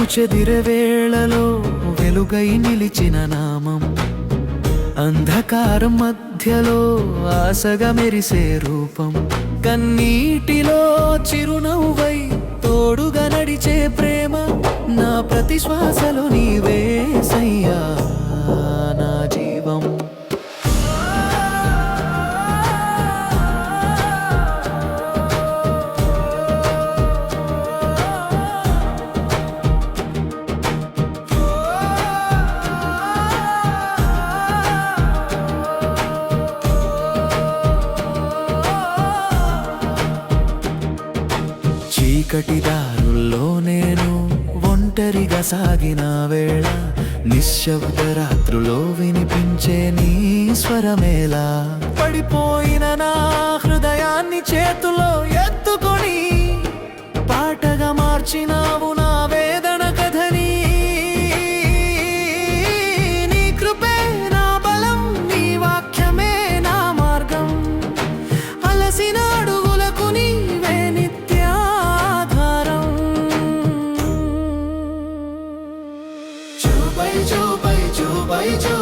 చీకటము చెదిరే వెలుగై నిలిచిన నామం. అంధకారం మధ్యలో ఆశగా మెరిసే రూపం. కన్నీటిలో చిరునవ్వై తోడుగా నడిచే ప్రేమ. నా ప్రతి శ్వాసలో నీవే సయ్యా. చీకటి దారుల్లో నేను ఒంటరిగా సాగిన వేళ నిశ్శబ్ద రాత్రులో వినిపించే నీ స్వరమేలా పడిపోయిన నా హృదయాన్ని చేతులో ఎత్తుకొని పాటగా మార్చిన Joy, joy.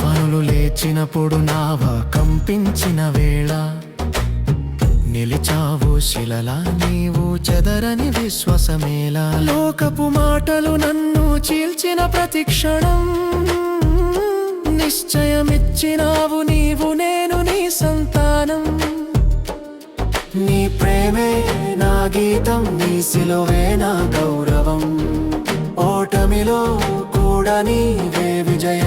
తుఫానులు లేచినప్పుడు నావ కంపించిన వేళ. నిలిచావు శిలలా నీవు చెదరని విశ్వాసమేలా లోకపు మాటలు నన్ను చీల్చిన ప్రతి క్షణం. నిశ్చయమిచ్చినావు నీవు నేను నీ సంతానం. నీ ప్రేమే నా గీతం నీ సిలువే నా గౌరవం. ఓటమిలో కూడా నీవే విజయ.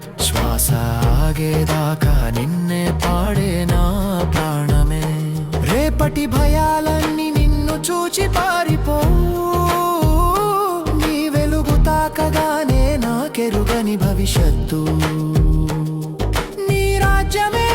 శ్వాస ఆగేదాకా నిన్నే పాడే నా ప్రాణమే. రేపటి భయాలన్నీ నిన్ను చూచి పారిపో. నీ వెలుగు తాకగానే నాకెరుగని భవిష్యత్తు. నీ రాజ్యమే